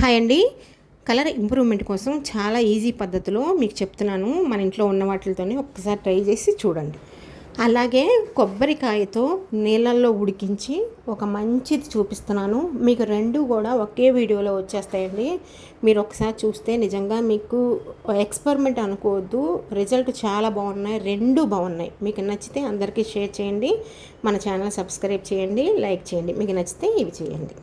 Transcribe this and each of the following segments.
Hi అండి. Colour improvement కోసం చాలా ఈజీ పద్ధతిలో మీకు చెప్తున్నాను. మన ఇంట్లో ఉన్న వాటితోనే ఒక్కసారి ట్రై చేసి చూడండి. అలాగే కొబ్బరికాయతో నీళ్ళల్లో ఉడికించి ఒక మంచిది చూపిస్తున్నాను. మీకు రెండు కూడా ఒకే వీడియోలో వచ్చేస్తాయండి. మీరు ఒకసారి చూస్తే నిజంగా మీకు ఎక్స్పెరిమెంట్ అనుకోవద్దు. రిజల్ట్ చాలా బాగున్నాయి. రెండు బాగున్నాయి. మీకు నచ్చితే అందరికీ షేర్ చేయండి. మన ఛానల్ సబ్స్క్రైబ్ చేయండి. లైక్ చేయండి. మీకు నచ్చితే ఇవి చేయండి.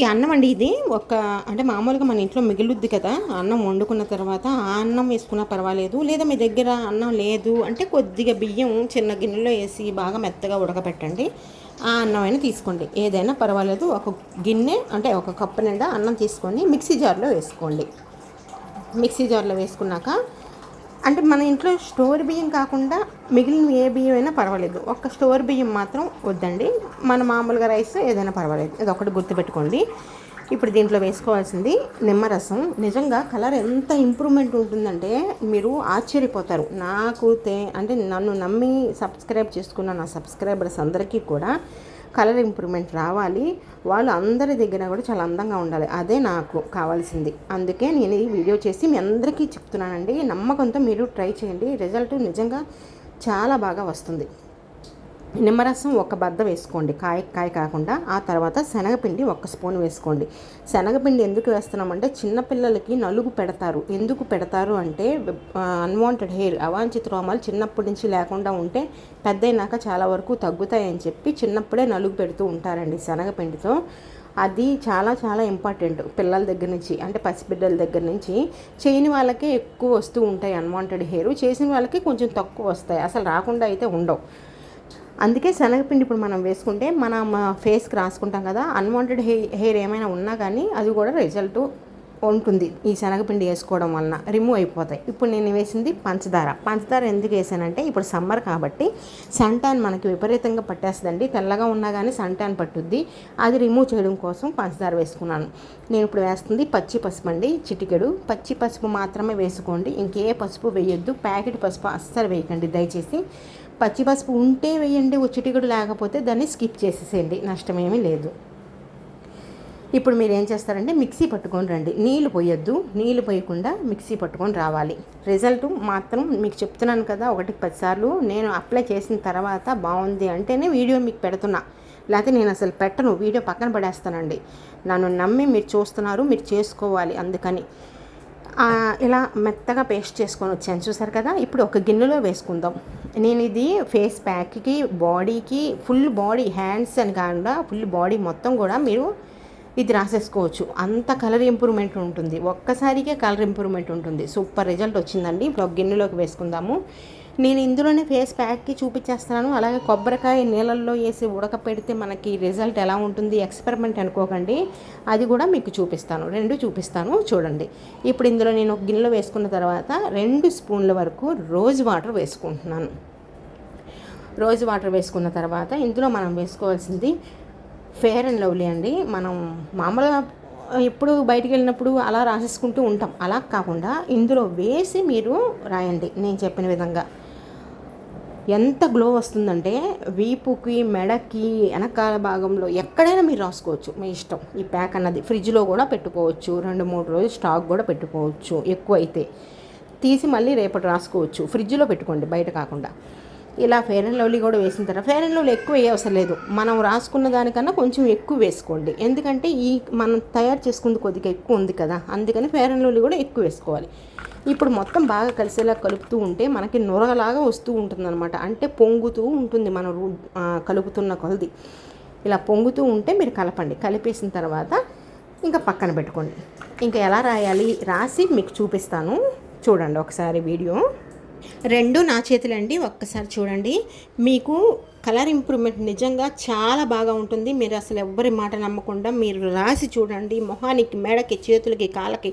ఈ అన్నం అండి ఇది ఒక అంటే మామూలుగా మన ఇంట్లో మిగులుద్ది కదా అన్నం వండుకున్న తర్వాత ఆ అన్నం వేసుకున్నా పర్వాలేదు. లేదా మీ దగ్గర అన్నం లేదు అంటే కొద్దిగా బియ్యం చిన్న గిన్నెలో వేసి బాగా మెత్తగా ఉడకపెట్టండి. ఆ అన్నం అయినా తీసుకోండి. ఏదైనా పర్వాలేదు ఒక గిన్నె అంటే ఒక కప్పు నిండా అన్నం తీసుకొని మిక్సీ జార్లో వేసుకోండి. మిక్సీ జార్లో వేసుకున్నాక అంటే మన ఇంట్లో స్టోర్ బియ్యం కాకుండా మిగిలిన ఏ బియ్యం అయినా పర్వాలేదు. ఒక్క స్టోర్ బియ్యం మాత్రం వద్దండి. మన మామూలుగా రైస్ ఏదైనా పర్వాలేదు. ఇది ఒకటి గుర్తుపెట్టుకోండి. ఇప్పుడు దీంట్లో వేసుకోవాల్సింది నిమ్మరసం. నిజంగా కలర్ ఎంత ఇంప్రూవ్మెంట్ ఉంటుందంటే మీరు ఆశ్చర్యపోతారు. నాకు తే అంటే నన్ను నమ్మి సబ్స్క్రైబ్ చేసుకున్న నా సబ్స్క్రైబర్స్ అందరికీ కూడా కలర్ ఇంప్రూవ్మెంట్ రావాలి. వాళ్ళు అందరి దగ్గర కూడా చాలా అందంగా ఉండాలి. అదే నాకు కావాల్సింది. అందుకే నేను ఈ వీడియో చేసి మీ అందరికీ చెప్తున్నానండి. నమ్మకంతో మీరు ట్రై చేయండి. రిజల్ట్ నిజంగా చాలా బాగా వస్తుంది. నిమ్మరసం ఒక బద్ద వేసుకోండి. కాయ కాయ కాకుండా ఆ తర్వాత శనగపిండి ఒక స్పూన్ వేసుకోండి. శనగపిండి ఎందుకు వేస్తున్నామంటే చిన్నపిల్లలకి నలుగు పెడతారు. ఎందుకు పెడతారు అంటే అన్వాంటెడ్ హెయిర్ అవాంఛిత రోమాలు చిన్నప్పటి నుంచి లేకుండా ఉంటే పెద్దయినాక చాలా వరకు తగ్గుతాయని చెప్పి చిన్నప్పుడే నలుగు పెడుతూ ఉంటారండి శనగపిండితో. అది చాలా చాలా ఇంపార్టెంట్ పిల్లల దగ్గర నుంచి అంటే పసిబిడ్డల దగ్గర నుంచి. చేయని వాళ్ళకే ఎక్కువ వస్తూ ఉంటాయి అన్వాంటెడ్ హెయిర్ చేసిన వాళ్ళకి కొంచెం తక్కువ వస్తాయి. అసలు రాకుండా అయితే ఉండవు. అందుకే శనగపిండి ఇప్పుడు మనం వేసుకుంటే మనం ఫేస్కి రాసుకుంటాం కదా అన్వాంటెడ్ హెయిర్ ఏమైనా ఉన్నా కానీ అది కూడా రిజల్ట్ ఉంటుంది ఈ శనగపిండి వేసుకోవడం వలన. రిమూవ్ అయిపోతాయి. ఇప్పుడు నేను వేసింది పంచదార. పంచదార ఎందుకు వేసానంటే ఇప్పుడు సమ్మర్ కాబట్టి సంటాన్ మనకి విపరీతంగా పట్టేస్తుందండి. తెల్లగా ఉన్నా కానీ సంటాన్ పట్టుద్ది. అది రిమూవ్ చేయడం కోసం పంచదార వేసుకున్నాను. నేను ఇప్పుడు వేస్తుంది పచ్చి పసుపు అండి చిటికెడు. పచ్చి పసుపు మాత్రమే వేసుకోండి. ఇంకే పసుపు వేయొద్దు. ప్యాకెట్ పసుపు అస్సలు వేయకండి. దయచేసి పచ్చి పసుపు ఉంటే వేయండి చిటికెడు లేకపోతే దాన్ని స్కిప్ చేసేసేయండి. నష్టమేమీ లేదు. ఇప్పుడు మీరు ఏం చేస్తారంటే మిక్సీ పట్టుకొని రండి. నీళ్ళు పోయొద్దు. నీళ్ళు పోయకుండా మిక్సీ పట్టుకొని రావాలి. రిజల్ట్ మాత్రం మీకు చెప్తున్నాను కదా ఒకటి పదిసార్లు నేను అప్లై చేసిన తర్వాత బాగుంది అంటేనే వీడియో మీకు పెడుతున్నా. లేకపోతే నేను అసలు పెట్టను. వీడియో పక్కన పడేస్తానండి. నన్ను నమ్మి మీరు చూస్తున్నారు మీరు చేసుకోవాలి అందుకని. ఇలా మెత్తగా పేస్ట్ చేసుకొని వచ్చాను. చూసారు కదా? ఇప్పుడు ఒక గిన్నెలో వేసుకుందాం. నేను ఇది ఫేస్ ప్యాక్కి బాడీకి ఫుల్ బాడీ హ్యాండ్స్ అని కాకుండా ఫుల్ బాడీ మొత్తం కూడా మీరు ఇది రాసేసుకోవచ్చు. అంత కలర్ ఇంప్రూవ్మెంట్ ఉంటుంది. ఒక్కసారికే కలర్ ఇంప్రూవ్మెంట్ ఉంటుంది. సూపర్ రిజల్ట్ వచ్చిందండి. ఇప్పుడు ఒక గిన్నెలోకి వేసుకుందాము. నేను ఇందులోనే ఫేస్ ప్యాక్కి చూపించేస్తున్నాను. అలాగే కొబ్బరికాయ నీళ్ళల్లో వేసి ఉడకపెడితే మనకి రిజల్ట్ ఎలా ఉంటుంది ఎక్స్పెరిమెంట్ అనుకోకండి. అది కూడా మీకు చూపిస్తాను. రెండు చూపిస్తాను. చూడండి. ఇప్పుడు ఇందులో నేను ఒక గిన్నెలో వేసుకున్న తర్వాత రెండు స్పూన్ల వరకు రోజ్ వాటర్ వేసుకుంటున్నాను. రోజ్ వాటర్ వేసుకున్న తర్వాత ఇందులో మనం వేసుకోవాల్సింది ఫేర్ అండ్ లవ్లీ అండి. మనం మామూలుగా ఎప్పుడు బయటికి వెళ్ళినప్పుడు అలా రాసేసుకుంటూ ఉంటాం. అలా కాకుండా ఇందులో వేసి మీరు రాయండి. నేను చెప్పిన విధంగా. ఎంత గ్లో వస్తుందంటే వీపుకి మెడకి వెనకాల భాగంలో ఎక్కడైనా మీరు రాసుకోవచ్చు. మీ ఇష్టం. ఈ ప్యాక్ అన్నది. ఫ్రిడ్జ్లో కూడా పెట్టుకోవచ్చు. రెండు మూడు రోజులు స్టాక్ కూడా పెట్టుకోవచ్చు. ఎక్కువ అయితే తీసి మళ్ళీ రేపటి రాసుకోవచ్చు. ఫ్రిడ్జ్లో పెట్టుకోండి. బయట కాకుండా. ఇలా ఫేర్ అండ్ లవ్లీ కూడా వేసిన తర్వాత ఫేర్ అండ్ లవ్లీ ఎక్కువ వేయవసరం లేదు. మనం రాసుకున్న దానికన్నా కొంచెం ఎక్కువ వేసుకోండి. ఎందుకంటే ఈ మనం తయారు చేసుకుంది కొద్దిగా ఎక్కువ ఉంది కదా. అందుకని ఫేర్ అండ్ లవ్లీ కూడా ఎక్కువ వేసుకోవాలి. ఇప్పుడు మొత్తం బాగా కలిసేలా కలుపుతూ ఉంటే మనకి నొరగలాగా వస్తూ ఉంటుందన్నమాట. అంటే పొంగుతూ ఉంటుంది మనం కలుపుతున్న కొలది. ఇలా పొంగుతూ ఉంటే మీరు కలపండి. కలిపేసిన తర్వాత ఇంకా పక్కన పెట్టుకోండి. ఇంకా ఎలా రాయాలి? రాసి మీకు చూపిస్తాను. చూడండి ఒకసారి వీడియో. రెండు నా చేతులండి ఒక్కసారి చూడండి. మీకు కలర్ ఇంప్రూవ్మెంట్ నిజంగా చాలా బాగా ఉంటుంది. మీరు అసలు ఎవ్వరి మాట నమ్మకుండా మీరు రాసి చూడండి. మొహానికి మెడకి చేతులకి కాళ్ళకి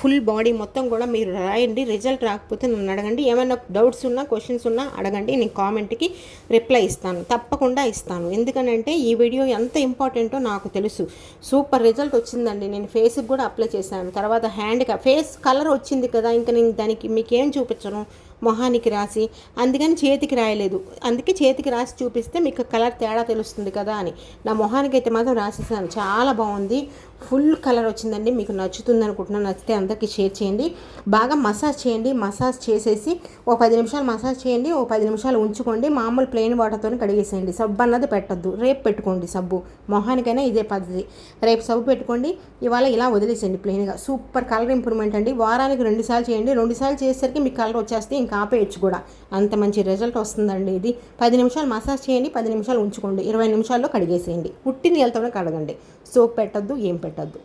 ఫుల్ బాడీ మొత్తం కూడా మీరు రాయండి. రిజల్ట్ రాకపోతే నన్ను అడగండి. ఏమైనా డౌట్స్ ఉన్నా క్వశ్చన్స్ ఉన్నా అడగండి. నేను కామెంట్కి రిప్లై ఇస్తాను. తప్పకుండా ఇస్తాను. ఎందుకనంటే ఈ వీడియో ఎంత ఇంపార్టెంటో నాకు తెలుసు. సూపర్ రిజల్ట్ వచ్చిందండి. నేను ఫేస్కి కూడా అప్లై చేశాను. తర్వాత హ్యాండ్కి ఫేస్ కలర్ వచ్చింది కదా! ఇంకా నేను దానికి మీకేం చూపించను? మొహానికి రాసి అందుకని చేతికి రాయలేదు. అందుకే చేతికి రాసి చూపిస్తే మీకు కలర్ తేడా తెలుస్తుంది కదా అని. నా మొహానికి అయితే మాత్రం రాసేసాను. చాలా బాగుంది. ఫుల్ కలర్ వచ్చిందండి. మీకు నచ్చుతుంది అనుకుంటున్నాను. నచ్చితే అందరికీ షేర్ చేయండి. బాగా మసాజ్ చేయండి. మసాజ్ చేసేసి ఒక పది నిమిషాలు మసాజ్ చేయండి. ఒక పది నిమిషాలు ఉంచుకోండి. మామూలు ప్లెయిన్ వాటర్తో కడిగేసేయండి. సబ్బు అన్నది పెట్టద్దు. రేపు పెట్టుకోండి సబ్బు. మొహానికైనా ఇదే పద్ధతి. రేపు సబ్బు పెట్టుకోండి. ఇవాళ ఇలా వదిలేసేయండి ప్లెయిన్గా. సూపర్ కలర్ ఇంప్రూవ్మెంట్ అండి. వారానికి రెండుసార్లు చేయండి. రెండు సార్లు చేసేసరికి మీకు కలర్ వచ్చేస్తే ఇంకా ఆపేయచ్చు కూడా. అంత మంచి రిజల్ట్ వస్తుందండి ఇది. పది నిమిషాలు మసాజ్ చేయండి పది నిమిషాలు ఉంచుకోండి. ఇరవై నిమిషాల్లో కడిగేసేయండి. ఉట్టి నీళ్ళతోనే కడగండి. సోప్ పెట్టద్దు ఏం పెట్టద్దు.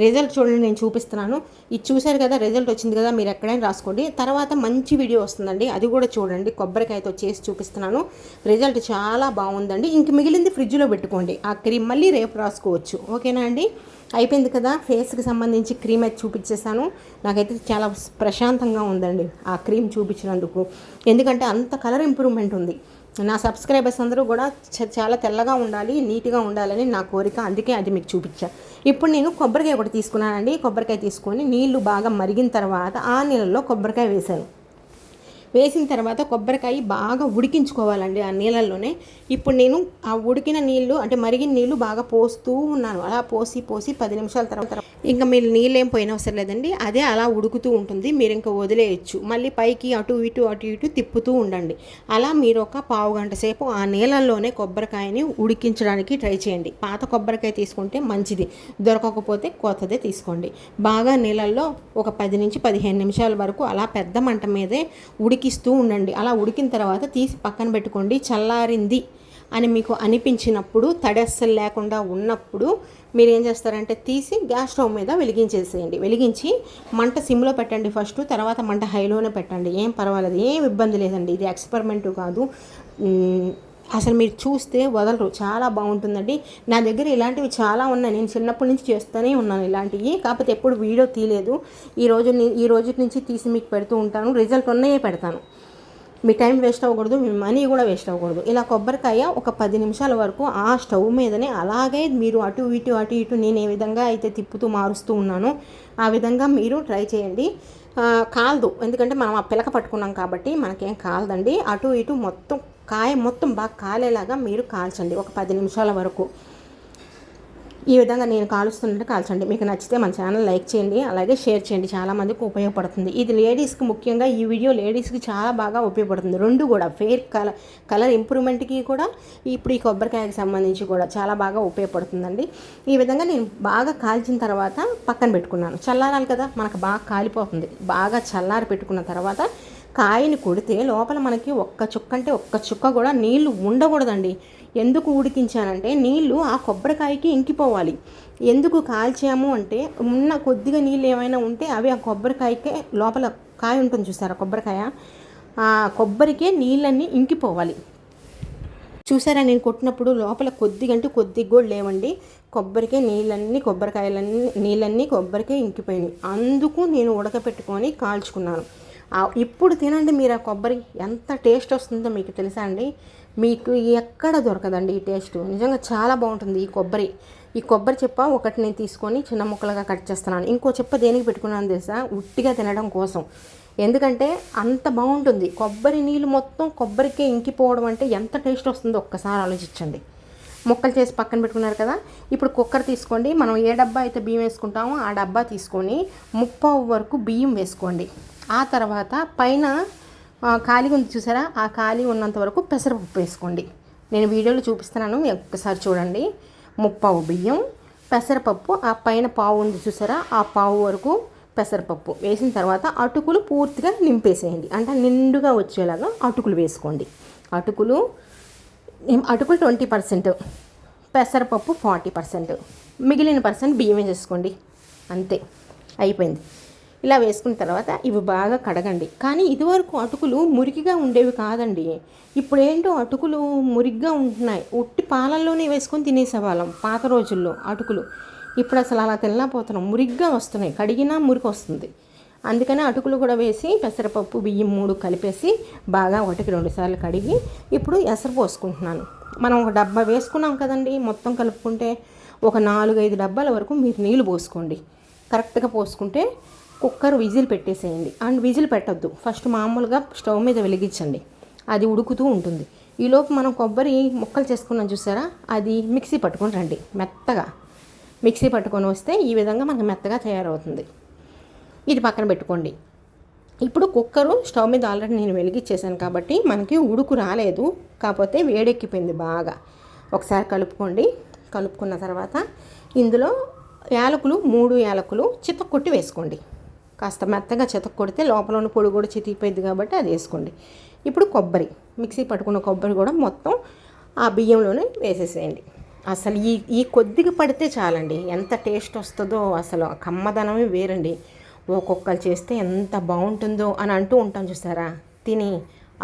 రిజల్ట్ చూడండి నేను చూపిస్తున్నాను. ఇది చూశారు కదా రిజల్ట్ వచ్చింది కదా మీరు ఎక్కడైనా రాసుకోండి. తర్వాత మంచి వీడియో వస్తుందండి. అది కూడా చూడండి. కొబ్బరికాయతో చేసి చూపిస్తున్నాను. రిజల్ట్ చాలా బాగుందండి. ఇంక మిగిలింది ఫ్రిడ్జ్లో పెట్టుకోండి. ఆ క్రీమ్ మళ్ళీ రేపు రాసుకోవచ్చు. ఓకేనా అండి? అయిపోయింది కదా ఫేస్కి సంబంధించి క్రీమ్ అయితే చూపించేసాను నాకైతే చాలా ప్రశాంతంగా ఉందండి ఆ క్రీమ్ చూపించినందుకు. ఎందుకంటే అంత కలర్ ఇంప్రూవ్మెంట్ ఉంది. నా సబ్స్క్రైబర్స్ అందరూ కూడా చాలా తెల్లగా ఉండాలి నీట్గా ఉండాలని నా కోరిక. అందుకే అది మీకు చూపించా. ఇప్పుడు నేను కొబ్బరికాయ ఒకటి తీసుకున్నానండి. కొబ్బరికాయ తీసుకొని నీళ్ళు బాగా మరిగిన తర్వాత ఆ నీళ్ళలో కొబ్బరికాయ వేశాను. వేసిన తర్వాత కొబ్బరికాయ బాగా ఉడికించుకోవాలండి ఆ నీళ్ళల్లోనే. ఇప్పుడు నేను ఆ ఉడికిన నీళ్ళు అంటే మరిగిన నీళ్ళు బాగా పోస్తూ ఉన్నాను. అలా పోసి పోసి పది నిమిషాల తర్వాత ఇంకా మీరు నీళ్ళు ఏం పోయిన అవసరం లేదండి. అదే అలా ఉడుకుతూ ఉంటుంది. మీరు ఇంకా వదిలేయచ్చు. మళ్ళీ పైకి అటు ఇటు అటు ఇటు తిప్పుతూ ఉండండి. అలా మీరు ఒక పావు గంట సేపు ఆ నీళ్ళల్లోనే కొబ్బరికాయని ఉడికించడానికి ట్రై చేయండి. పాత కొబ్బరికాయ తీసుకుంటే మంచిది. దొరకకపోతే కొత్తదే తీసుకోండి. బాగా నీళ్ళల్లో ఒక పది నుంచి పదిహేను నిమిషాల వరకు అలా పెద్ద మంట మీదే ఉడికి ఉడికిస్తూ ఉండండి. అలా ఉడికిన తర్వాత తీసి పక్కన పెట్టుకోండి. చల్లారింది అని మీకు అనిపించినప్పుడు తడస్సలు లేకుండా ఉన్నప్పుడు మీరు ఏం చేస్తారంటే తీసి గ్యాస్ స్టవ్ మీద వెలిగించేసేయండి. వెలిగించి మంట సిమ్లో పెట్టండి ఫస్ట్. తర్వాత మంట హైలోనే పెట్టండి. ఏం పర్వాలేదు. ఏం ఇబ్బంది లేదండి. ఇది ఎక్స్పెరిమెంటు కాదు. అసలు మీరు చూస్తే వదలరు. చాలా బాగుంటుందండి. నా దగ్గర ఇలాంటివి చాలా ఉన్నాయి. నేను చిన్నప్పటి నుంచి చేస్తూనే ఉన్నాను ఇలాంటివి. కాకపోతే ఎప్పుడు వీడియో తీయలేదు. ఈ రోజు ఈ రోజు నుంచి తీసి మీకు పెడుతూ ఉంటాను. రిజల్ట్ ఉన్నాయే పెడతాను. మీ టైం వేస్ట్ అవ్వకూడదు. మీ మనీ కూడా వేస్ట్ అవ్వకూడదు. ఇలా కొబ్బరికాయ ఒక పది నిమిషాల వరకు ఆ స్టవ్ మీదనే అలాగే మీరు అటు ఇటు అటు ఇటు నేను ఏ విధంగా అయితే తిప్పుతూ మారుస్తూ ఉన్నానో ఆ విధంగా మీరు ట్రై చేయండి. కాలదు. ఎందుకంటే మనం ఆ పిలక పట్టుకున్నాం కాబట్టి మనకేం కాలదండి. అటు ఇటు మొత్తం కాయ మొత్తం బాగా కాలేలాగా మీరు కాల్చండి. ఒక పది నిమిషాల వరకు. ఈ విధంగా నేను కాలుస్తున్నట్టు కాల్చండి. మీకు నచ్చితే మన ఛానల్ లైక్ చేయండి అలాగే షేర్ చేయండి. చాలామందికి ఉపయోగపడుతుంది. ఇది లేడీస్కి ముఖ్యంగా ఈ వీడియో లేడీస్కి చాలా బాగా ఉపయోగపడుతుంది. రెండు కూడా ఫేర్ కలర్ కలర్ ఇంప్రూవ్మెంట్కి కూడా ఇప్పుడు ఈ కొబ్బరికాయకి సంబంధించి కూడా చాలా బాగా ఉపయోగపడుతుందండి. ఈ విధంగా నేను బాగా కాల్చిన తర్వాత పక్కన పెట్టుకున్నాను. చల్లారాలి కదా మనకు బాగా కాలిపోతుంది. బాగా చల్లారి పెట్టుకున్న తర్వాత కాయని కొడితే లోపల మనకి ఒక్క చుక్క అంటే ఒక్క చుక్క కూడా నీళ్ళు ఉండకూడదండి. ఎందుకు ఉడికించానంటే నీళ్ళు ఆ కొబ్బరికాయకి ఇంకిపోవాలి. ఎందుకు కాల్చాము అంటే ఉన్న కొద్దిగా నీళ్ళు ఏమైనా ఉంటే అవి ఆ కొబ్బరికాయకే లోపల కాయ ఉంటుంది చూసారా కొబ్బరికాయ? ఆ కొబ్బరికే నీళ్ళన్నీ ఇంకిపోవాలి. చూసారా నేను కొట్టినప్పుడు లోపల కొద్దిగంటే కొద్దిగా కూడా లేవండి. కొబ్బరికే నీళ్ళన్నీ కొబ్బరికాయలన్నీ నీళ్ళన్నీ కొబ్బరికే ఇంకిపోయినాయి. అందుకు నేను ఉడకపెట్టుకొని కాల్చుకున్నాను. ఇప్పుడు తినండి మీరు ఆ కొబ్బరి. ఎంత టేస్ట్ వస్తుందో మీకు తెలుసా అండి? మీకు ఎక్కడ దొరకదండి ఈ టేస్ట్? నిజంగా చాలా బాగుంటుంది ఈ కొబ్బరి. ఈ కొబ్బరి చెప్ప ఒకటి నేను తీసుకొని చిన్న ముక్కలుగా కట్ చేస్తున్నాను. ఇంకో చెప్ప దేనికి పెట్టుకున్నాను తెలుసా? ఉట్టిగా తినడం కోసం. ఎందుకంటే అంత బాగుంటుంది. కొబ్బరి నీళ్ళు మొత్తం కొబ్బరికే ఇంకిపోవడం అంటే ఎంత టేస్ట్ వస్తుందో ఒక్కసారి ఆలోచించండి. ముక్కలు చేసి పక్కన పెట్టుకున్నారు కదా? ఇప్పుడు కుక్కర్ తీసుకోండి. మనం ఏ డబ్బా అయితే బియ్యం వేసుకుంటామో ఆ డబ్బా తీసుకొని ముప్పావు వరకు బియ్యం వేసుకోండి. ఆ తర్వాత పైన ఖాళీ ఉంది చూసారా? ఆ ఖాళీ ఉన్నంత వరకు పెసరపప్పు వేసుకోండి. నేను వీడియోలో చూపిస్తున్నాను ఒక్కసారి చూడండి. ముప్పావు బియ్యం పెసరపప్పు ఆ పైన పావు ఉంది చూసారా? ఆ పావు వరకు పెసరపప్పు వేసిన తర్వాత అటుకులు పూర్తిగా నింపేసేయండి. అంటే నిండుగా వచ్చేలాగా అటుకులు వేసుకోండి. అటుకులు అటుకులు ట్వంటీ పర్సెంట్ పెసరపప్పు ఫార్టీ పర్సెంట్ మిగిలిన పర్సెంట్ బియ్యం వేసేసుకోండి అంతే. అయిపోయింది. ఇలా వేసుకున్న తర్వాత ఇవి బాగా కడగండి. కానీ ఇదివరకు అటుకులు మురికిగా ఉండేవి కాదండి. ఇప్పుడు ఏంటో అటుకులు మురిగ్గా ఉంటున్నాయి. ఉట్టి పాలల్లోనే వేసుకొని తినేసేవాళ్ళం పాత రోజుల్లో అటుకులు. ఇప్పుడు అసలు అలా తినలేకపోతున్నాం మురిగ్గా వస్తున్నాయి. కడిగినా మురికి వస్తుంది. అందుకని అటుకులు కూడా వేసి పెసరపప్పు బియ్యం మూడు కలిపేసి బాగా ఒకటికి రెండు సార్లు కడిగి ఇప్పుడు ఎసరు పోసుకుంటున్నాను. మనం ఒక డబ్బా వేసుకున్నాం కదండి మొత్తం కలుపుకుంటే ఒక నాలుగైదు డబ్బాల వరకు మీరు నీళ్ళు పోసుకోండి. కరెక్ట్గా పోసుకుంటే కుక్కర్ విజిల్ పెట్టేసేయండి. అండ్ విజిల్ పెట్టద్దు. ఫస్ట్ మామూలుగా స్టవ్ మీద వెలిగించండి. అది ఉడుకుతూ ఉంటుంది. ఈలోపు మనం కొబ్బరి ముక్కలు చేసుకున్నాం చూసారా? అది మిక్సీ పట్టుకొని రండి. మెత్తగా మిక్సీ పట్టుకొని వస్తే ఈ విధంగా మనకు మెత్తగా తయారవుతుంది. ఇది పక్కన పెట్టుకోండి. ఇప్పుడు కుక్కరు స్టవ్ మీద ఆల్రెడీ నేను వెలిగించేసాను కాబట్టి మనకి ఉడుకు రాలేదు. కాకపోతే వేడెక్కిపోయింది బాగా. ఒకసారి కలుపుకోండి. కలుపుకున్న తర్వాత ఇందులో యాలకులు మూడు యాలకులు చితక్కొట్టి వేసుకోండి. కాస్త మెత్తగా చితక కొడితే లోపల ఉన్న పొడి కూడా చితికిపోయింది కాబట్టి అది వేసుకోండి. ఇప్పుడు కొబ్బరి మిక్సీ పట్టుకున్న కొబ్బరి కూడా మొత్తం ఆ బియ్యంలోనే వేసేసేయండి. అసలు ఈ ఈ కొద్దిగా పడితే చాలండి ఎంత టేస్ట్ వస్తుందో అసలు ఆ కమ్మదనమే వేరండి. ఒక్కొక్కరు చేస్తే ఎంత బాగుంటుందో అని అంటూ ఉంటాం చూసారా? తిని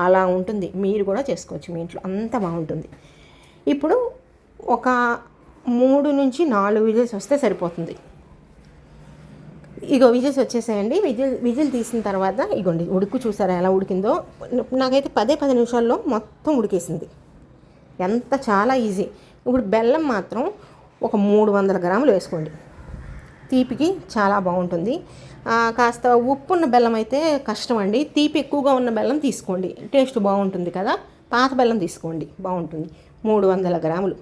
అలా ఉంటుంది మీరు కూడా చేసుకోవచ్చు మీ ఇంట్లో అంత బాగుంటుంది. ఇప్పుడు ఒక మూడు నుంచి నాలుగు విజిల్స్ వస్తే సరిపోతుంది. ఇగో విజిల్స్ వచ్చేసాయండి. విజిల్ విజిల్ తీసిన తర్వాత ఇగోండి ఉడుకు చూసారా ఎలా ఉడికిందో? నాకైతే పదే పది నిమిషాల్లో మొత్తం ఉడికేసింది. ఎంత చాలా ఈజీ. ఇప్పుడు బెల్లం మాత్రం ఒక మూడు వందల గ్రాములు వేసుకోండి. తీపికి చాలా బాగుంటుంది. కాస్త ఉప్పు ఉన్న బెల్లం అయితే కష్టం అండి తీపి ఎక్కువగా ఉన్న బెల్లం తీసుకోండి. టేస్ట్ బాగుంటుంది కదా. పాత బెల్లం తీసుకోండి. బాగుంటుంది. మూడు వందల గ్రాములు.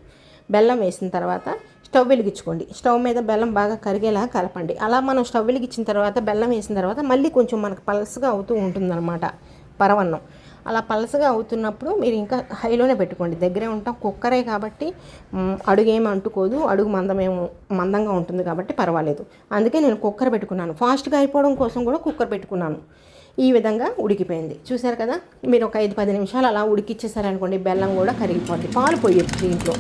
బెల్లం వేసిన తర్వాత స్టవ్ వెలిగించుకోండి. స్టవ్ మీద బెల్లం బాగా కరిగేలా కలపండి. అలా మనం స్టవ్ వెలిగించిన తర్వాత బెల్లం వేసిన తర్వాత మళ్ళీ కొంచెం మనకు పలసగా అవుతూ ఉంటుందన్నమాట పరవన్నం. అలా పలసగా అవుతున్నప్పుడు మీరు ఇంకా హైలోనే పెట్టుకోండి. దగ్గరే ఉంటాం. కుక్కరే కాబట్టి అడుగేమి అడుగు అంటుకోదు. అడుగు మందమేమో మందంగా ఉంటుంది కాబట్టి పర్వాలేదు. అందుకే నేను కుక్కర్ పెట్టుకున్నాను. ఫాస్ట్గా అయిపోవడం కోసం కూడా కుక్కర్ పెట్టుకున్నాను. ఈ విధంగా ఉడికిపోయింది. చూసారు కదా? మీరు ఒక ఐదు పది నిమిషాలు అలా ఉడికిచ్చేసారనుకోండి బెల్లం కూడా కరిగిపోద్ది. పాలు పోయొచ్చు దీంట్లో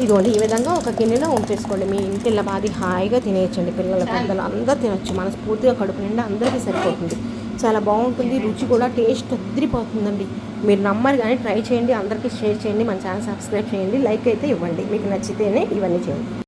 ఇదిగోండి ఈ విధంగా ఒక గిన్నెలో ఉంచేసుకోండి మీ ఇంటిల్ల బాది హాయిగా తినేయచ్చండి పిల్లలు పెద్దలు అందరూ తినచ్చు మనస్ఫూర్తిగా కడుపు నిండా అందరికీ సరిపోతుంది. చాలా బాగుంటుంది రుచి కూడా టేస్ట్ అదిరిపోతుందండి. మీరు నమ్మరు కానీ ట్రై చేయండి అందరికీ షేర్ చేయండి మన ఛానల్ సబ్స్క్రైబ్ చేయండి లైక్ అయితే ఇవ్వండి. మీకు నచ్చితేనే ఇవన్నీ చేయండి.